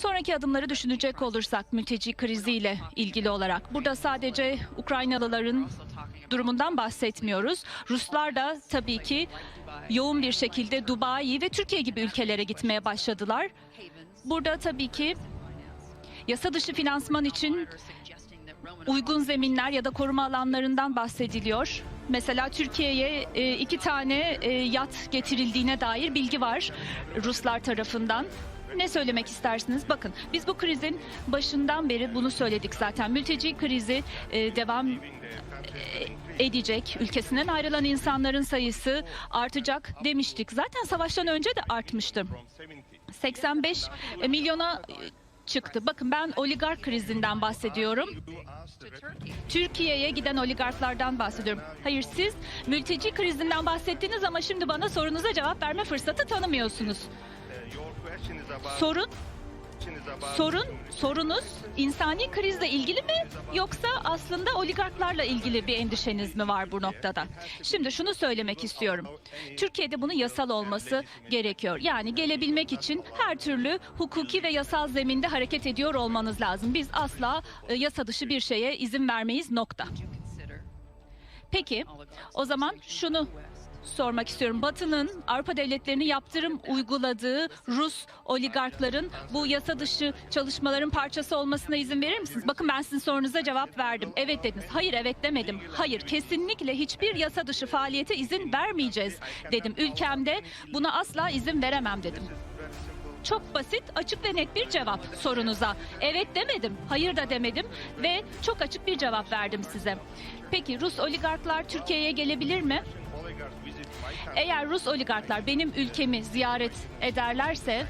Sonraki adımları düşünecek olursak mülteci kriziyle ilgili olarak burada sadece Ukraynalıların durumundan bahsetmiyoruz. Ruslar da tabii ki yoğun bir şekilde Dubai ve Türkiye gibi ülkelere gitmeye başladılar. Burada tabii ki yasa dışı finansman için uygun zeminler ya da koruma alanlarından bahsediliyor. Mesela Türkiye'ye e, iki tane e, yat getirildiğine dair bilgi var Ruslar tarafından. Ne söylemek istersiniz? Bakın biz bu krizin başından beri bunu söyledik zaten. Mülteci krizi e, devam e, edecek. Ülkesinden ayrılan insanların sayısı artacak demiştik. Zaten savaştan önce de artmıştı. 85 milyona çıktı. Bakın ben oligark krizinden bahsediyorum. Türkiye'ye giden oligarklardan bahsediyorum. Hayır siz mülteci krizinden bahsettiniz ama şimdi bana sorunuza cevap verme fırsatı tanımıyorsunuz. Sorun sorun sorunuz insani krizle ilgili mi yoksa aslında oligarklarla ilgili bir endişeniz mi var bu noktada? Şimdi şunu söylemek istiyorum. Türkiye'de bunun yasal olması gerekiyor. Yani gelebilmek için her türlü hukuki ve yasal zeminde hareket ediyor olmanız lazım. Biz asla e, yasa dışı bir şeye izin vermeyiz nokta. Peki o zaman şunu sormak istiyorum. Batı'nın Avrupa devletlerini yaptırım uyguladığı Rus oligarkların bu yasa dışı çalışmaların parçası olmasına izin verir misiniz? Bakın ben sizin sorunuza cevap verdim. Evet dediniz. Hayır evet demedim. Hayır kesinlikle hiçbir yasa dışı faaliyete izin vermeyeceğiz dedim. Ülkemde buna asla izin veremem dedim. Çok basit, açık ve net bir cevap sorunuza. Evet demedim, hayır da demedim ve çok açık bir cevap verdim size. Peki Rus oligarklar Türkiye'ye gelebilir mi? Eğer Rus oligarklar benim ülkemi ziyaret ederlerse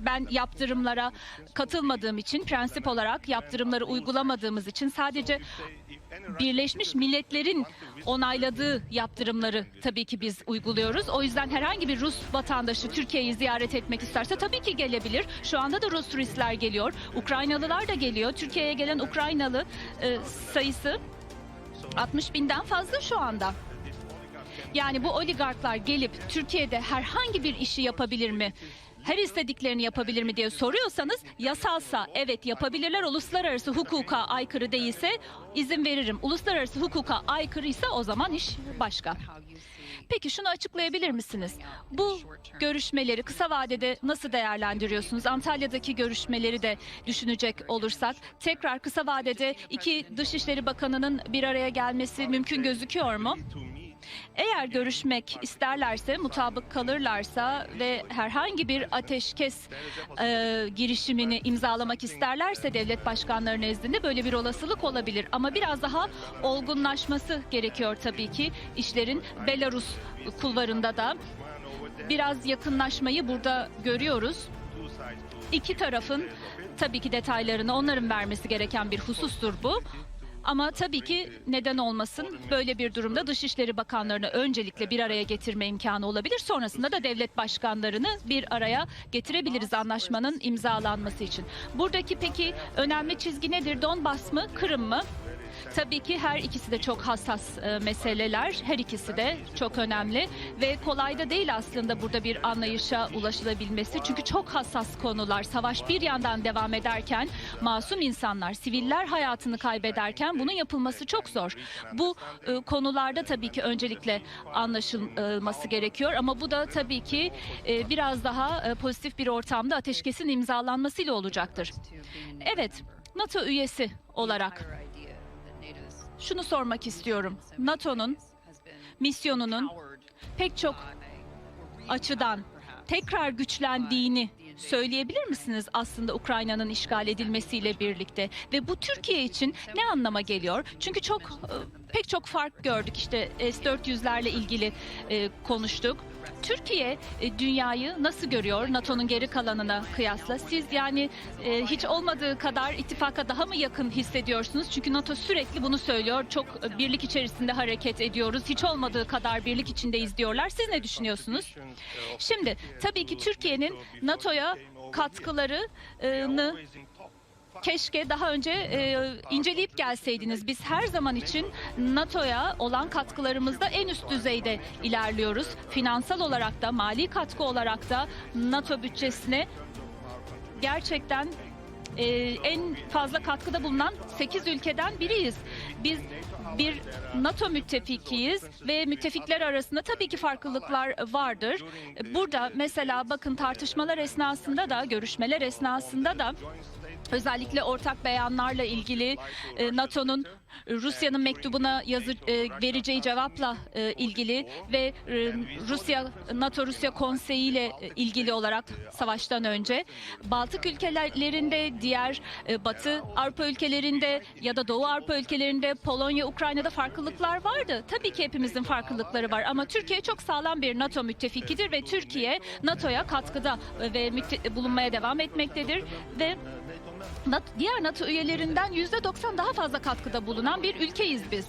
ben yaptırımlara katılmadığım için prensip olarak yaptırımları uygulamadığımız için sadece Birleşmiş Milletler'in onayladığı yaptırımları tabii ki biz uyguluyoruz. O yüzden herhangi bir Rus vatandaşı Türkiye'yi ziyaret etmek isterse tabii ki gelebilir. Şu anda da Rus turistler geliyor. Ukraynalılar da geliyor. Türkiye'ye gelen Ukraynalı e, sayısı 60 binden fazla şu anda. Yani bu oligarklar gelip Türkiye'de herhangi bir işi yapabilir mi? Her istediklerini yapabilir mi diye soruyorsanız yasalsa evet yapabilirler. Uluslararası hukuka aykırı değilse izin veririm. Uluslararası hukuka aykırıysa o zaman iş başka. Peki şunu açıklayabilir misiniz? Bu görüşmeleri kısa vadede nasıl değerlendiriyorsunuz? Antalya'daki görüşmeleri de düşünecek olursak tekrar kısa vadede iki Dışişleri Bakanı'nın bir araya gelmesi mümkün gözüküyor mu? Eğer görüşmek isterlerse, mutabık kalırlarsa ve herhangi bir ateşkes e, girişimini imzalamak isterlerse devlet başkanları nezdinde böyle bir olasılık olabilir. Ama biraz daha olgunlaşması gerekiyor tabii ki işlerin Belarus kulvarında da biraz yakınlaşmayı burada görüyoruz. İki tarafın tabii ki detaylarını onların vermesi gereken bir husustur bu. Ama tabii ki neden olmasın böyle bir durumda Dışişleri Bakanlarını öncelikle bir araya getirme imkanı olabilir. Sonrasında da devlet başkanlarını bir araya getirebiliriz anlaşmanın imzalanması için. Buradaki peki önemli çizgi nedir? Donbas mı, Kırım mı? Tabii ki her ikisi de çok hassas e, meseleler. Her ikisi de çok önemli ve kolay da değil aslında burada bir anlayışa ulaşılabilmesi. Çünkü çok hassas konular. Savaş bir yandan devam ederken masum insanlar, siviller hayatını kaybederken bunun yapılması çok zor. Bu e, konularda tabii ki öncelikle anlaşılması gerekiyor ama bu da tabii ki e, biraz daha e, pozitif bir ortamda ateşkesin imzalanmasıyla olacaktır. Evet, NATO üyesi olarak şunu sormak istiyorum. NATO'nun misyonunun pek çok açıdan tekrar güçlendiğini söyleyebilir misiniz aslında Ukrayna'nın işgal edilmesiyle birlikte ve bu Türkiye için ne anlama geliyor? Çünkü çok e, pek çok fark gördük işte S-400'lerle ilgili e, konuştuk. Türkiye e, dünyayı nasıl görüyor NATO'nun geri kalanına kıyasla? Siz yani e, hiç olmadığı kadar ittifaka daha mı yakın hissediyorsunuz? Çünkü NATO sürekli bunu söylüyor. Çok e, birlik içerisinde hareket ediyoruz. Hiç olmadığı kadar birlik içindeyiz diyorlar. Siz ne düşünüyorsunuz? Şimdi tabii ki Türkiye'nin NATO'ya katkılarını keşke daha önce e, inceleyip gelseydiniz. Biz her zaman için NATO'ya olan katkılarımızda en üst düzeyde ilerliyoruz. Finansal olarak da, mali katkı olarak da NATO bütçesine gerçekten e, en fazla katkıda bulunan 8 ülkeden biriyiz. Biz bir NATO müttefikiyiz ve müttefikler arasında tabii ki farklılıklar vardır. Burada mesela bakın tartışmalar esnasında da, görüşmeler esnasında da özellikle ortak beyanlarla ilgili e, NATO'nun Rusya'nın mektubuna yazı e, vereceği cevapla e, ilgili ve e, Rusya NATO Rusya Konseyi ile ilgili olarak savaştan önce Baltık ülkelerinde diğer Batı Avrupa ülkelerinde ya da Doğu Avrupa ülkelerinde Polonya Ukrayna'da farklılıklar vardı. Tabii ki hepimizin farklılıkları var ama Türkiye çok sağlam bir NATO müttefikidir ve Türkiye NATO'ya katkıda ve bulunmaya devam etmektedir ve diğer NATO üyelerinden %90 daha fazla katkıda bulunan bir ülkeyiz biz.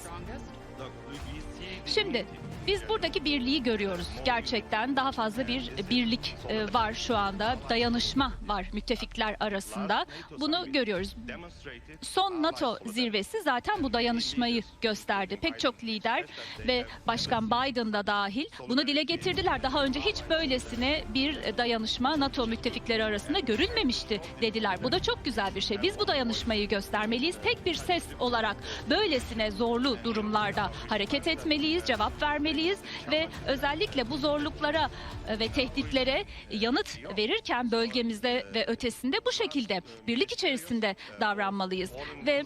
Şimdi biz buradaki birliği görüyoruz. Gerçekten daha fazla bir birlik e, var şu anda. Dayanışma var müttefikler arasında. Bunu görüyoruz. Son NATO zirvesi zaten bu dayanışmayı gösterdi. Pek çok lider ve Başkan Biden da dahil bunu dile getirdiler. Daha önce hiç böylesine bir dayanışma NATO müttefikleri arasında görülmemişti dediler. Bu da çok güzel bir şey. Biz bu dayanışmayı göstermeliyiz. Tek bir ses olarak böylesine zorlu durumlarda hareket etmeliyiz, cevap vermeliyiz ve özellikle bu zorluklara e, ve tehditlere yanıt verirken bölgemizde ve ötesinde bu şekilde birlik içerisinde davranmalıyız. Ve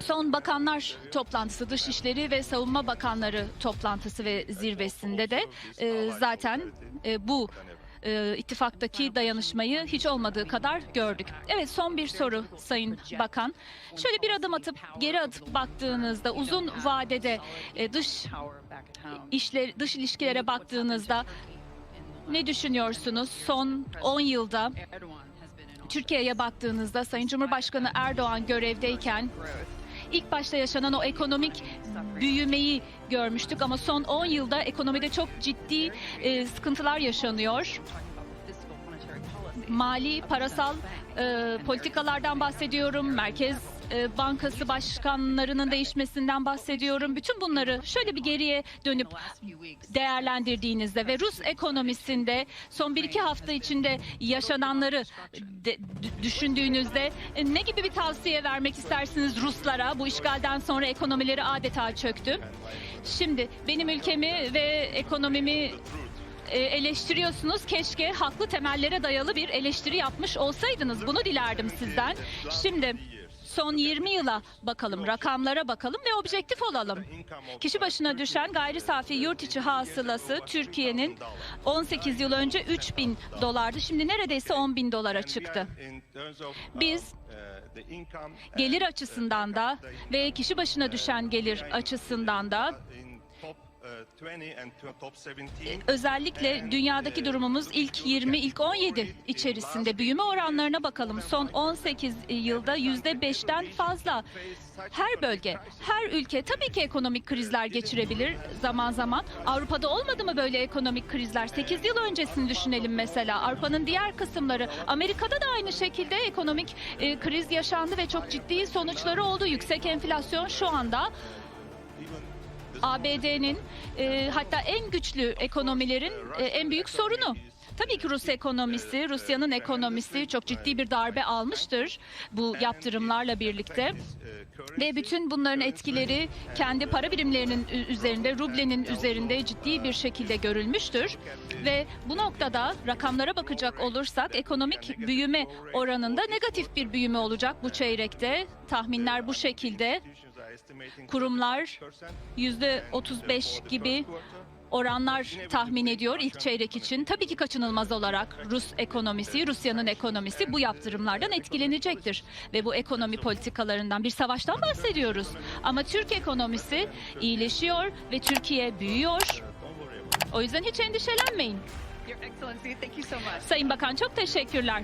Son bakanlar toplantısı, Dışişleri ve Savunma Bakanları toplantısı ve zirvesinde de e, zaten e, bu e, ittifaktaki dayanışmayı hiç olmadığı kadar gördük. Evet son bir soru Sayın Bakan. Şöyle bir adım atıp geri atıp baktığınızda uzun vadede e, dış işler dış ilişkilere baktığınızda ne düşünüyorsunuz? Son 10 yılda Türkiye'ye baktığınızda Sayın Cumhurbaşkanı Erdoğan görevdeyken ilk başta yaşanan o ekonomik büyümeyi görmüştük ama son 10 yılda ekonomide çok ciddi e, sıkıntılar yaşanıyor. Mali, parasal e, politikalardan bahsediyorum. Merkez e, Bankası başkanlarının değişmesinden bahsediyorum. Bütün bunları şöyle bir geriye dönüp değerlendirdiğinizde ve Rus ekonomisinde son 1-2 hafta içinde yaşananları de- düşündüğünüzde e, ne gibi bir tavsiye vermek istersiniz Ruslara? Bu işgalden sonra ekonomileri adeta çöktü. Şimdi benim ülkemi ve ekonomimi e, eleştiriyorsunuz. Keşke haklı temellere dayalı bir eleştiri yapmış olsaydınız. Bunu dilerdim sizden. Şimdi son 20 yıla bakalım, rakamlara bakalım ve objektif olalım. Kişi başına düşen gayri safi yurt içi hasılası Türkiye'nin 18 yıl önce 3 bin dolardı. Şimdi neredeyse 10 bin dolara çıktı. Biz Gelir açısından da ve kişi başına düşen gelir açısından da özellikle dünyadaki durumumuz ilk 20, ilk 17 içerisinde büyüme oranlarına bakalım. Son 18 yılda %5'ten fazla. Her bölge, her ülke tabii ki ekonomik krizler geçirebilir zaman zaman. Avrupa'da olmadı mı böyle ekonomik krizler? 8 yıl öncesini düşünelim mesela. Avrupa'nın diğer kısımları, Amerika'da da aynı şekilde ekonomik e, kriz yaşandı ve çok ciddi sonuçları oldu. Yüksek enflasyon şu anda ABD'nin e, hatta en güçlü ekonomilerin e, en büyük sorunu. Tabii ki Rus ekonomisi, Rusya'nın ekonomisi çok ciddi bir darbe almıştır bu yaptırımlarla birlikte. Ve bütün bunların etkileri kendi para birimlerinin üzerinde, rublenin üzerinde ciddi bir şekilde görülmüştür. Ve bu noktada rakamlara bakacak olursak ekonomik büyüme oranında negatif bir büyüme olacak bu çeyrekte. Tahminler bu şekilde. Kurumlar yüzde 35 gibi oranlar tahmin ediyor ilk çeyrek için. Tabii ki kaçınılmaz olarak Rus ekonomisi, Rusya'nın ekonomisi bu yaptırımlardan etkilenecektir. Ve bu ekonomi politikalarından bir savaştan bahsediyoruz. Ama Türk ekonomisi iyileşiyor ve Türkiye büyüyor. O yüzden hiç endişelenmeyin. Sayın Bakan çok teşekkürler.